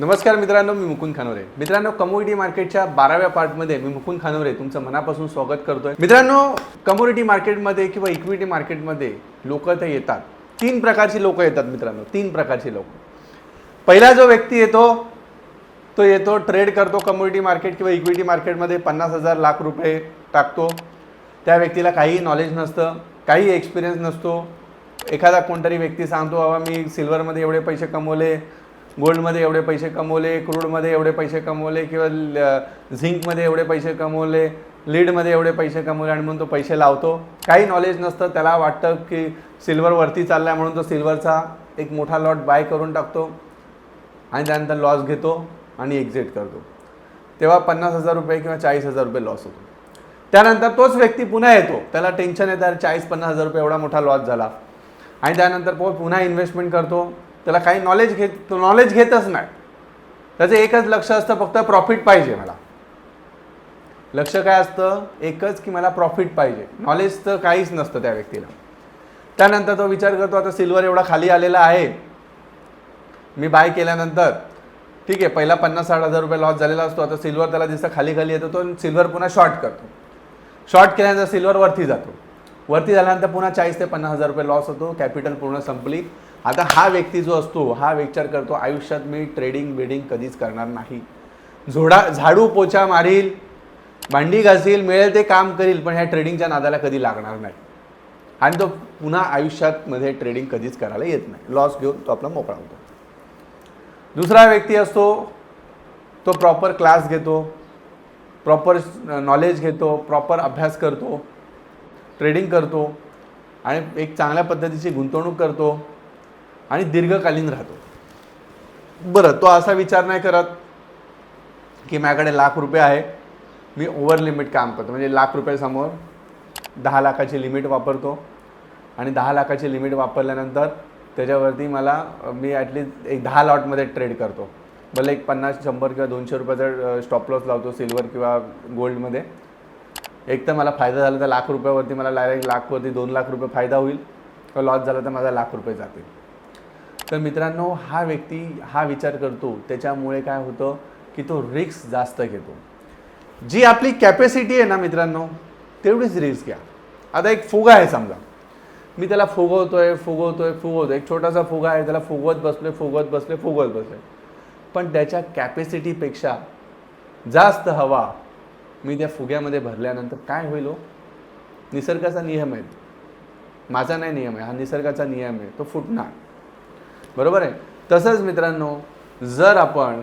नमस्कार मित्रांनो मी मुकुंद खानोरे. मित्रांनो कमोडिटी मार्केटच्या बाराव्या पार्टमध्ये मी मुकुंद खानोरे तुमचं मनापासून स्वागत करतोय. मित्रांनो कमोडिटी मार्केटमध्ये किंवा इक्विटी मार्केटमध्ये लोक ते येतात. तीन प्रकारची लोक येतात मित्रांनो तीन प्रकारची लोक. पहिला जो व्यक्ती येतो तो येतो ट्रेड करतो कमोडिटी मार्केट किंवा इक्विटी मार्केटमध्ये पन्नास हजार लाख रुपये टाकतो. त्या व्यक्तीला काही नॉलेज नसतं काही एक्सपिरियन्स नसतो. एखादा कोणतरी व्यक्ती सांगतो बाबा मी सिल्वरमध्ये एवढे पैसे कमवले गोल्डमध्ये एवढे पैसे कमवले क्रूडमध्ये एवढे पैसे कमवले किंवा ल- झिंकमध्ये एवढे पैसे कमवले लीडमध्ये एवढे पैसे कमवले आणि म्हणून तो पैसे लावतो. काही नॉलेज नसतं त्याला वाटतं की सिल्वर वरती चालला आहे म्हणून तो सिल्वरचा एक मोठा लॉट बाय करून टाकतो आणि त्यानंतर लॉस घेतो आणि एक्झिट करतो. तेव्हा पन्नास हजार रुपये किंवा चाळीस हजार रुपये लॉस होतो. त्यानंतर तोच व्यक्ती पुन्हा येतो. त्याला टेन्शन येतं चाळीस पन्नास हजार रुपये एवढा मोठा लॉस झाला. आणि त्यानंतर पो पुन्हा इन्व्हेस्टमेंट करतो. त्याला काही नॉलेज घेत तो नॉलेज घेतच नाही. त्याचं एकच लक्ष असतं फक्त प्रॉफिट पाहिजे मला. लक्ष काय असतं? एकच की मला प्रॉफिट पाहिजे. नॉलेज तर काहीच नसतं त्या व्यक्तीला. त्यानंतर तो विचार करतो आता सिल्वर एवढा खाली आलेला आहे. मी बाय केल्यानंतर ठीक आहे पहिला पन्नास साठ हजार रुपये लॉस झालेला असतो. आता सिल्वर त्याला दिसतं खाली खाली येतो तो सिल्वर पुन्हा शॉर्ट करतो. शॉर्ट केल्यानंतर सिल्वर वरती जातो. वरती झाल्यानंतर पुन्हा चाळीस ते पन्नास हजार रुपये लॉस होतो. कॅपिटल पूर्ण संपली. आता हा व्यक्ती जो असतो हा विचार करतो आयुष्यात मी ट्रेडिंग बिडिंग कधीच करणार नाही. झोडा झाडू पोछा मारील भांडी घासील मिळेल ते काम करील पण ह्या ट्रेडिंगच्या नादाला कधी लागणार नाही. आणि तो पुन्हा आयुष्यात मध्ये ट्रेडिंग कधीच करायला येत नाही. लॉस घेऊन तो आपला मोकळा होतो. दुसरा व्यक्ती असतो तो प्रॉपर क्लास घेतो प्रॉपर नॉलेज घेतो प्रॉपर अभ्यास करतो ट्रेडिंग करतो आणि एक चांगल्या पद्धतीची गुंतवणूक करतो. आणि दीर्घकालीन राहतो. बरं तो असा विचार नाही करत की माझ्याकडे लाख रुपये आहे मी ओव्हर लिमिट काम करतो. म्हणजे लाख रुपयासमोर दहा लाखाची लिमिट वापरतो आणि दहा लाखाची लिमिट वापरल्यानंतर त्याच्यावरती मला मी ॲटलीस्ट एक दहा लॉटमध्ये ट्रेड करतो. भले एक पन्नास शंभर किंवा दोनशे रुपयाचा स्टॉप लॉस लावतो सिल्वर किंवा गोल्डमध्ये एक तर मला फायदा झाला तर लाख रुपयावरती मला डायरेक्ट लाखवरती दोन लाख रुपये फायदा होईल. किंवा लॉस झाला तर माझा लाख रुपये जातील. तर मित्रांनो हा व्यक्ती हा विचार करतो. त्याच्यामुळे काय होतं की तो रिक्स जास्त घेतो. जी आपली कॅपॅसिटी आहे ना मित्रांनो तेवढीच रिस्क घ्या. आता एक फुगा आहे समजा. मी त्याला फुगवतोय फुगवतोय फुगवतोय. एक छोटासा फुगा आहे त्याला फुगवत बसलोय फुगवत बसले फुगवत बसले पण त्याच्या कॅपॅसिटीपेक्षा जास्त हवा मी त्या फुग्यामध्ये भरल्यानंतर काय होईल हो? निसर्गाचा नियम आहे. माझा नाही नियम आहे हा निसर्गाचा नियम आहे. तो फुटणार. बरोबर आहे? तसंच मित्रांनो जर आपण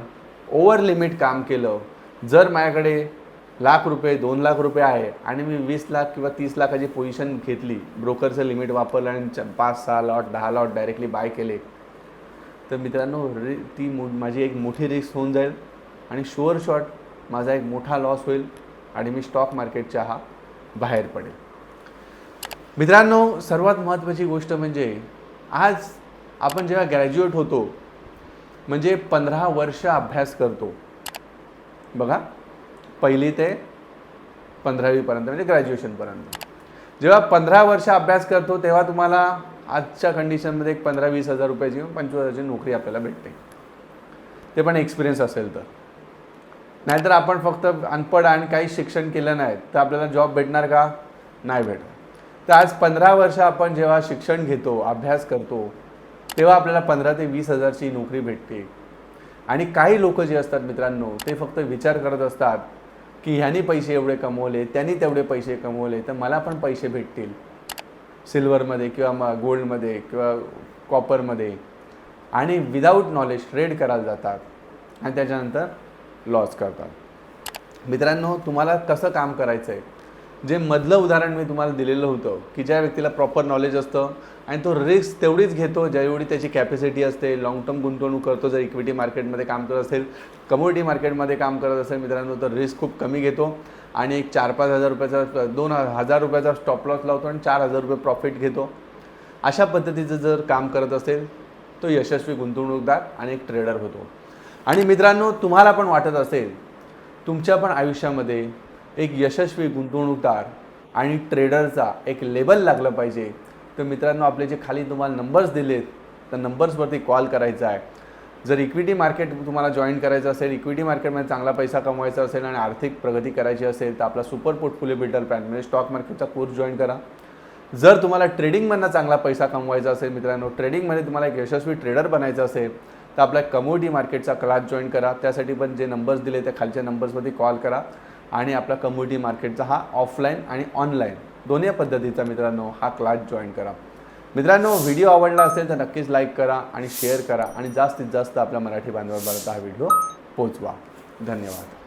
ओवर लिमिट काम केलं जर माझ्याकडे लाख रुपये दोन लाख रुपये आहे आणि मी वीस लाख किंवा तीस लाखाची पोझिशन घेतली ब्रोकरचं लिमिट वापरलं आणि च- पाच सहा लॉट दहा लॉट डायरेक्टली बाय केले तर मित्रांनो रि ती मो माझी एक मोठी रिस्क होऊन जाईल आणि शुअर शॉट माझा एक मोठा लॉस होईल आणि मी स्टॉक मार्केटच्या हा बाहेर पडेल. मित्रांनो सर्वात महत्त्वाची गोष्ट म्हणजे आज आपण जेव्हा ग्रॅज्युएट होतो म्हणजे पंधरा वर्ष अभ्यास करतो. बघा पहिली ते पंधरावीपर्यंत म्हणजे ग्रॅज्युएशनपर्यंत जेव्हा पंधरा वर्ष अभ्यास करतो तेव्हा तुम्हाला आजच्या कंडिशनमध्ये एक पंधरा वीस हजार रुपयाची किंवा पंचवीस हजारची नोकरी आपल्याला भेटते. ते पण एक्सपिरियन्स असेल तर. नाहीतर आपण फक्त अनपढ आणि काही शिक्षण केलं नाही तर आपल्याला जॉब भेटणार का? नाही भेटणार. तर आज पंधरा वर्ष आपण जेव्हा शिक्षण घेतो अभ्यास करतो तेव्हा आपल्याला पंधरा ते वीस हजारची नोकरी भेटते. आणि काही लोक जे असतात मित्रांनो ते फक्त विचार करत असतात की ह्यानी पैसे एवढे कमवले त्यांनी तेवढे पैसे कमवले तर मला पण पैसे भेटतील. सिल्वरमध्ये किंवा मग गोल्डमध्ये किंवा कॉपरमध्ये. आणि विदाऊट नॉलेज ट्रेड करायला जातात. आणि त्याच्यानंतर लॉस करतात. मित्रांनो तुम्हाला कसं काम करायचं आहे जे मधलं उदाहरण मी तुम्हाला दिलेलं होतं की ज्या व्यक्तीला प्रॉपर नॉलेज असतं आणि तो रिस्क तेवढीच घेतो जेवढी त्याची कॅपॅसिटी असते लॉंग टर्म गुंतवणूक करतो जर इक्विटी मार्केटमध्ये काम करत असेल कमोडिटी मार्केटमध्ये काम करत असेल मित्रांनो तर रिस्क खूप कमी घेतो आणि एक चार पाच हजार रुपयाचा दोन हजार रुपयाचा स्टॉप लॉस लावतो आणि चार हजार रुपये प्रॉफिट घेतो. अशा पद्धतीचं जर काम करत असेल तो यशस्वी गुंतवणूकदार आणि एक ट्रेडर होतो. आणि मित्रांनो तुम्हाला पण वाटत असेल तुमच्या पण आयुष्यामध्ये एक यशस्वी गुंतवणूकदार आणि ट्रेडरचा एक लेबल लागलं पाहिजे. तर मित्रांनो आपले जे खाली तुम्हाला नंबर्स दिलेत त्या नंबर्सवरती कॉल करायचा आहे. जर इक्विटी मार्केट तुम्हाला जॉईन करायचं असेल इक्विटी मार्केटमध्ये चांगला पैसा कमवायचा असेल आणि आर्थिक प्रगती करायची असेल तर आपला सुपर पोर्टफोलिओ बिल्डर प्लॅन म्हणजे स्टॉक मार्केटचा कोर्स जॉईन करा. जर तुम्हाला ट्रेडिंगमधनं चांगला पैसा कमवायचा असेल मित्रांनो ट्रेडिंगमध्ये तुम्हाला एक यशस्वी ट्रेडर बनायचं असेल तर आपल्या कमोडिटी मार्केटचा क्लास जॉईन करा. त्यासाठी पण जे नंबर्स दिले त्या खालच्या नंबर्समध्ये कॉल करा. आणि आपला कमोडिटी मार्केटचा हा ऑफलाईन आणि ऑनलाईन दोन्ही पद्धतीचा मित्रांनो हा क्लास जॉईन करा. मित्रांनो व्हिडिओ आवडला असेल तर नक्कीच लाईक करा आणि शेअर करा आणि जास्तीत जास्त आपल्या मराठी बांधवांपर्यंत हा व्हिडिओ पोचवा धन्यवाद.